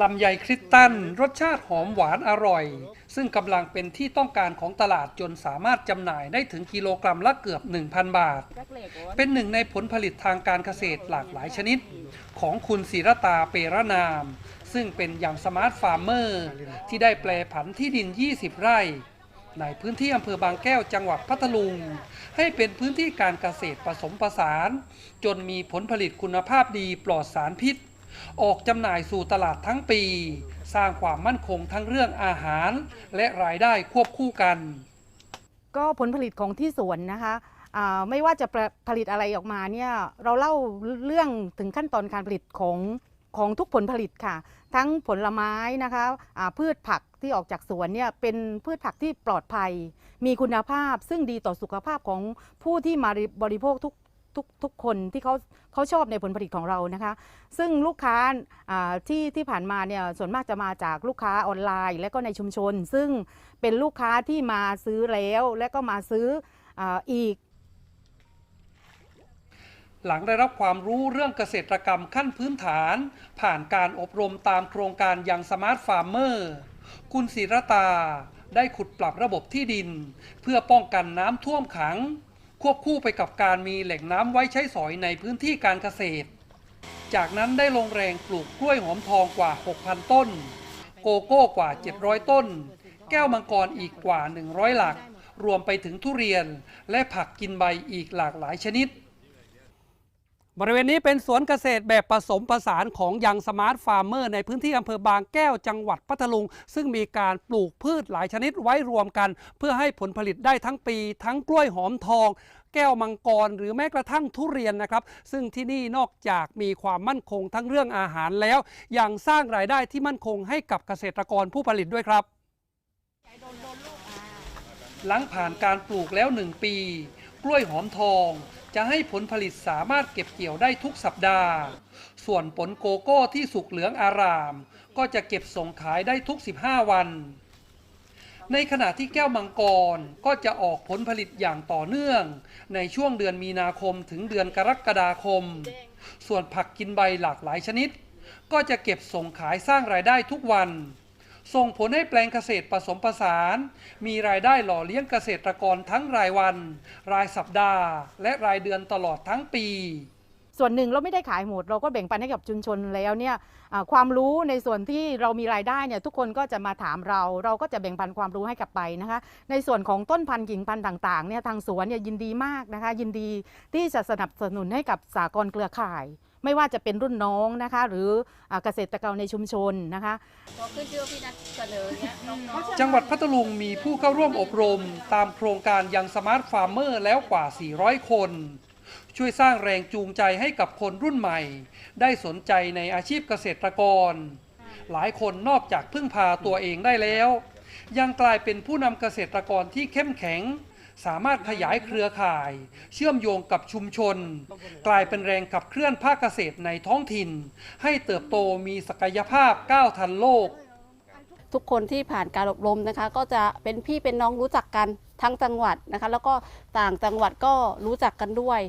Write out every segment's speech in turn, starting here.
ลำไยคริสตัลรสชาติหอมหวานอร่อย ซึ่งกำลังเป็นที่ต้องการของตลาดจนสามารถจำหน่ายได้ถึงกิโลกรัมละเกือบ 1,000 บาท เป็นหนึ่งในผลผลิตทางการเกษตรหลากหลายชนิด ของคุณศิรตาเปรนาม ซึ่งเป็นอย่างสมาร์ทฟาร์มเมอร์ ที่ได้แปลผันที่ดิน 20 ไร่ ในพื้นที่อำเภอบางแก้วจังหวัดพัทลุง ให้เป็นพื้นที่การเกษตรผสมผสาน จนมีผลผลิตคุณภาพดีปลอดสารพิษ ออกจำหน่ายสู่ตลาดทั้งปี สร้างความมั่นคงทั้งเรื่องอาหาร และรายได้ควบคู่กัน ก็ผลผลิตของที่สวนนะคะไม่ว่าจะผลิตอะไรออกมาเนี่ยเราเล่าเรื่องถึงขั้นตอนการผลิตของของทุกผลผลิตค่ะ ทั้งผลไม้นะคะพืชผักที่ออกจากสวนเนี่ยเป็นพืชผักที่ปลอดภัย มีคุณภาพซึ่งดีต่อสุขภาพของผู้ที่มาบริโภคทุก ทุกทุกคนที่เขาเขาชอบในผลผลิตของเรานะคะ ซึ่งลูกค้าที่ที่ผ่านมาเนี่ยส่วนมากจะมาจากลูกค้าออนไลน์ และก็ในชุมชน ซึ่งเป็นลูกค้าที่มาซื้อแล้ว และก็มาซื้อออีก หลังได้รับความรู้เรื่องเกษตรกรรมขั้นพื้นฐาน ผ่านการอบรมตามโครงการยังสมาร์ทฟาร์มเมอร์คุณศิรตาได้ขุดปรับระบบที่ดิน เพื่อป้องกันน้ำท่วมขัง ควบคู่ไปกับการมีแหล่งน้ำไว้ใช้สอยในพื้นที่การเกษตร จากนั้นได้ลงแรงปลูกกล้วยหอมทองกว่า 6,000 ต้น โกโก้กว่า 700 ต้น แก้วมังกรอีกกว่า 100 หลัก รวมไปถึงทุเรียนและผักกินใบอีกหลากหลายชนิด บริเวณนี้เป็นสวนเกษตรแบบผสมผสานของยังสมาร์ทฟาร์มเมอร์ในพื้นที่อำเภอบางแก้วจังหวัดพัทลุง ซึ่งมีการปลูกพืชหลายชนิดไว้รวมกัน เพื่อให้ผลผลิตได้ทั้งปี ทั้งกล้วยหอมทอง แก้วมังกร หรือแม้กระทั่งทุเรียนนะครับ ซึ่งที่นี่นอกจากมีความมั่นคงทั้งเรื่องอาหารแล้ว ยังสร้างรายได้ที่มั่นคงให้กับเกษตรกรผู้ผลิตด้วยครับ หลังผ่านการปลูกแล้ว 1 ปี กล้วยหอมทอง จะให้ผลผลิตสามารถเก็บเกี่ยวได้ทุกสัปดาห์ ส่วนผลโกโก้ที่สุกเหลืองอาราม ก็จะเก็บส่งขายได้ทุก 15 วัน ในขณะที่แก้วมังกรก็จะออกผลผลิตอย่างต่อเนื่อง ในช่วงเดือนมีนาคมถึงเดือนกรกฎาคม ส่วนผักกินใบหลากหลายชนิด ก็จะเก็บส่งขายสร้างรายได้ทุกวัน ส่งผลให้แปลงเกษตรผสมผสาน มีรายได้หล่อเลี้ยงเกษตรกรทั้งรายวัน รายสัปดาห์ และรายเดือนตลอดทั้งปี ส่วนหนึ่งเราไม่ได้ขายหมด เราก็แบ่งปันให้กับชุมชนแล้วเนี่ยความรู้ในส่วนที่เรามีรายได้เนี่ยทุกคนก็จะมาถามเรา เราก็จะแบ่งปันความรู้ให้กลับไปนะคะ ในส่วนของต้นพันธุ์กิ่งพันธุ์ต่างๆเนี่ยทางสวนเนี่ยยินดีมากนะคะ ยินดีที่จะสนับสนุนให้กับสากลเครือข่าย ไม่ว่าจะเป็นรุ่นน้องนะคะ หรืออ่าเกษตรกรในชุมชนนะคะพอขึ้นชื่อพี่นัทเสนอเนี้ยน้องๆจังหวัดพัทลุงมีผู้เข้าร่วมอบรม ตามโครงการยังสมาร์ทฟาร์มเมอร์แล้วกว่า 400 คน ช่วยสร้างแรงจูงใจให้กับคนรุ่นใหม่ ได้สนใจในอาชีพเกษตรกร หลายคนนอกจากพึ่งพาตัวเองได้แล้ว ยังกลายเป็นผู้นำเกษตรกรที่เข้มแข็ง สามารถขยายเครือข่าย เชื่อมโยงกับชุมชน กลายเป็นแรงขับเคลื่อนภาคเกษตรในท้องถิ่น ให้เติบโตมีศักยภาพก้าวทันโลก ทุกคนที่ผ่านการอบรมนะคะ ก็จะเป็นพี่เป็นน้องรู้จักกันทั้งจังหวัดนะคะ แล้วก็ต่างจังหวัดก็รู้จักกันด้วย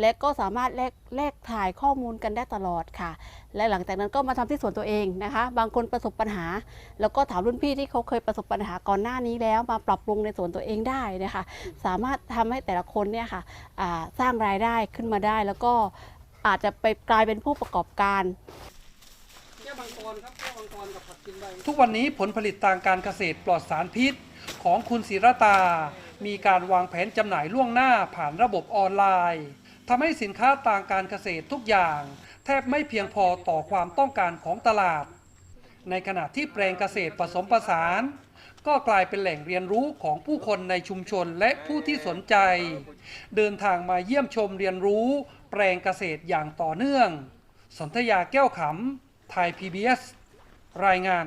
และก็สามารถแลกแลกถ่ายข้อมูลกันได้ตลอดค่ะ และหลังจากนั้นก็มาทำที่สวนตัวเองนะคะ บางคนประสบปัญหา แล้วก็ถามรุ่นพี่ที่เขาเคยประสบปัญหาก่อนหน้านี้แล้ว มาปรับปรุงในสวนตัวเองได้นะคะ สามารถทำให้แต่ละคนเนี่ยค่ะสร้างรายได้ขึ้นมาได้ แล้วก็อาจจะไปกลายเป็นผู้ประกอบการทุกวันนี้ผลผลิตทางการเกษตรปลอดสารพิษ ของคุณศิรตา มีการวางแผนจำหน่ายล่วงหน้าผ่านระบบออนไลน์ ทำให้สินค้าทางการเกษตรทุกอย่าง แทบไม่เพียงพอต่อความต้องการของตลาด ในขณะที่แปลงเกษตรผสมผสาน ก็กลายเป็นแหล่งเรียนรู้ของผู้คนในชุมชนและผู้ที่สนใจ เดินทางมาเยี่ยมชมเรียนรู้แปลงเกษตรอย่างต่อเนื่อง สนธยาแก้วขำไทย PBS รายงาน